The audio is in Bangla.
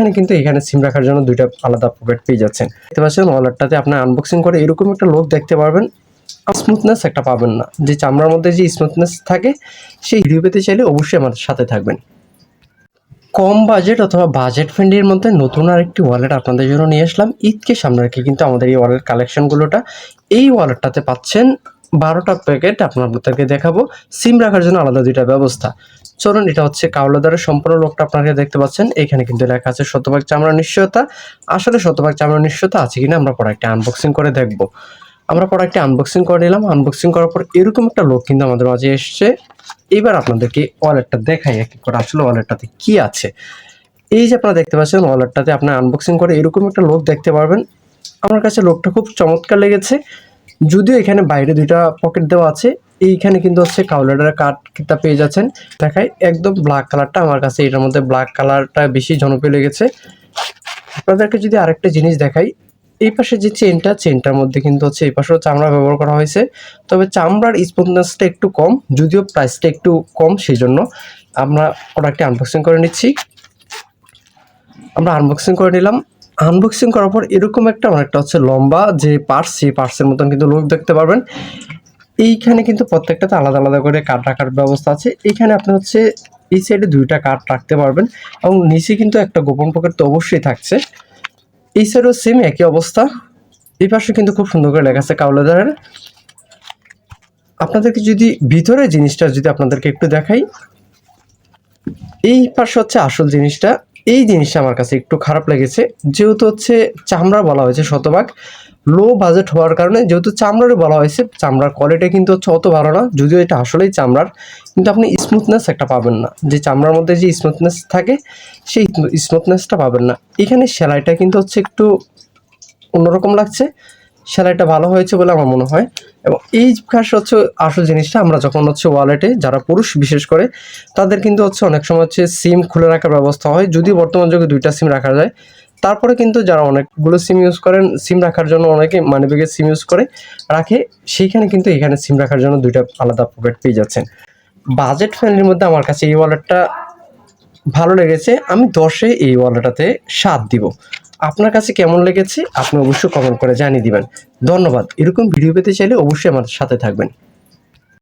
এইখানে কিন্তু এখানে সিম রাখার জন্য দুইটা আলাদা পকেট পেয়ে যাচ্ছেন। দেখতে পাচ্ছেন ওয়ালেটটাতে আপনার আনবক্সিং করে এরকম একটা লোক দেখতে পারবেন। স্মুথনেস একটা পাবেন না। যে চামড়ার মধ্যে যে স্মুথনেস থাকে, সেই ভিডিও পেতে চাইলে অবশ্যই আমাদের সাথে থাকবেন। কম বাজেট অথবা বাজেট ফ্রেন্ডের মধ্যে নতুন আরেকটি ওয়ালেট আপনাদের জন্য নিয়ে আসলাম। ঈদকে সামনে রেখে কিন্তু আমাদের এই ওয়ালেট কালেকশনগুলোটা এই ওয়ালেটটাতে পাচ্ছেন বারোটা প্যাকেট আপনাদেরকে দেখাবো। সিম রাখার জন্য আলাদা দুইটা ব্যবস্থা। চলুন, এটা হচ্ছে কাউলাদারের সম্পূর্ণ লোকটা আপনারা দেখতে পাচ্ছেন। এখানে কিন্তু লেখা আছে শতভাগ চামড়া নিশ্চয়তা। আসলে শতভাগ চামড়া নিশ্চয়তা আছে কিনা আমরা প্রোডাক্টটি আনবক্সিং করে দেখব। আমরা প্রোডাক্টটি আনবক্সিং করে নিলাম। আনবক্সিং করার পর এরকম একটা লোক কিন্তু আমাদের মাঝে এসছে। এবার আপনাদেরকে ওয়ালেটটা দেখাই এক করে আসলে ওয়ালেটটাতে কি আছে। এই যে আপনারা দেখতে পাচ্ছেন ওয়ালেটটাতে আপনার আনবক্সিং করে এরকম একটা লোক দেখতে পারবেন। আমার কাছে লোকটা খুব চমৎকার লেগেছে। যদিও এখানে বাইরে দুইটা পকেট দেওয়া আছে। এইখানে কিন্তু হচ্ছে কাউলারের কাঠ পেয়ে যাচ্ছেন। দেখাই, একদম ব্ল্যাক কালারটা আমার কাছে এটার মধ্যে ব্ল্যাক কালারটা বেশি জনপ্রিয় লেগেছে। আপনাদেরকে যদি আরেকটা জিনিস দেখাই, এই পাশে যে চেনটা চেনটার মধ্যে কিন্তু হচ্ছে এই পাশেও চামড়া ব্যবহার করা হয়েছে। তবে চামড়ার স্পন্সটা একটু কম, যদিও প্রাইসটা একটু কম সেই জন্য আমরা প্রোডাক্টটি আনবক্সিং করে নিচ্ছি। আমরা আনবক্সিং করে নিলাম। আনবক্সিং করার পর এরকম একটা অনেকটা হচ্ছে লম্বা যে পার্স সেই পার্সের মতন কিন্তু লোক দেখতে পারবেন। এইখানে কিন্তু প্রত্যেকটাতে আলাদা আলাদা করে কাঠ রাখার ব্যবস্থা আছে। এইখানে আপনি হচ্ছে এই সাইডে দুইটা কাঠ রাখতে পারবেন এবং নিচে কিন্তু একটা গোপন পকেট তো অবশ্যই থাকছে। এই সাইডও সেম একই অবস্থা। এই পাশে কিন্তু খুব সুন্দর করে লেখা আছে কাউলাদারের। আপনাদেরকে যদি ভিতরে জিনিসটা যদি আপনাদেরকে একটু দেখাই, এই পাশে হচ্ছে আসল জিনিসটা। এই জিনিসটা আমার কাছে একটু খারাপ লেগেছে। যেহেতু হচ্ছে চামড়া বলা হয়েছে শতভাগ লো বাজেট হওয়ার কারণে যেহেতু চামড়ারই বলা হয়েছে, চামড়ার কোয়ালিটি কিন্তু হচ্ছে অত ভালো না। যদিও এটা আসলেই চামড়ার, কিন্তু আপনি স্মুথনেস একটা পাবেন না। যে চামড়ার মধ্যে যে স্মুথনেস থাকে, সেই স্মুথনেসটা পাবেন না। এখানে সেলাইটা কিন্তু হচ্ছে একটু অন্যরকম লাগছে। সেলাইটা ভালো হয়েছে বলে আমার মনে হয়। এবং এই খাস হচ্ছে আসল জিনিসটা, আমরা যখন হচ্ছে ওয়ালেটে যারা পুরুষ বিশেষ করে, তাদের কিন্তু হচ্ছে অনেক সময় হচ্ছে সিম খুলে রাখার ব্যবস্থা হয়। যদি বর্তমান যুগে দুইটা সিম রাখা যায় তারপরে কিন্তু যারা অনেকগুলো সিম ইউজ করেন সিম রাখার জন্য অনেকে মানি ব্যাগের সিম ইউজ করে রাখে, সেইখানে কিন্তু এখানে সিম রাখার জন্য দুইটা আলাদা পকেট পেয়ে যাচ্ছেন। বাজেট ফ্রেন্ডলির মধ্যে আমার কাছে এই ওয়ালেটটা ভালো লেগেছে। আমি দশে এই ওয়ালেটটাতে সাত দিব। আপনার কাছে কেমন লেগেছে? আপনি অবশ্যই কমেন্ট করে জানিয়ে দিবেন। ধন্যবাদ। এরকম ভিডিও পেতে চাইলে অবশ্যই আমাদের সাথে থাকবেন।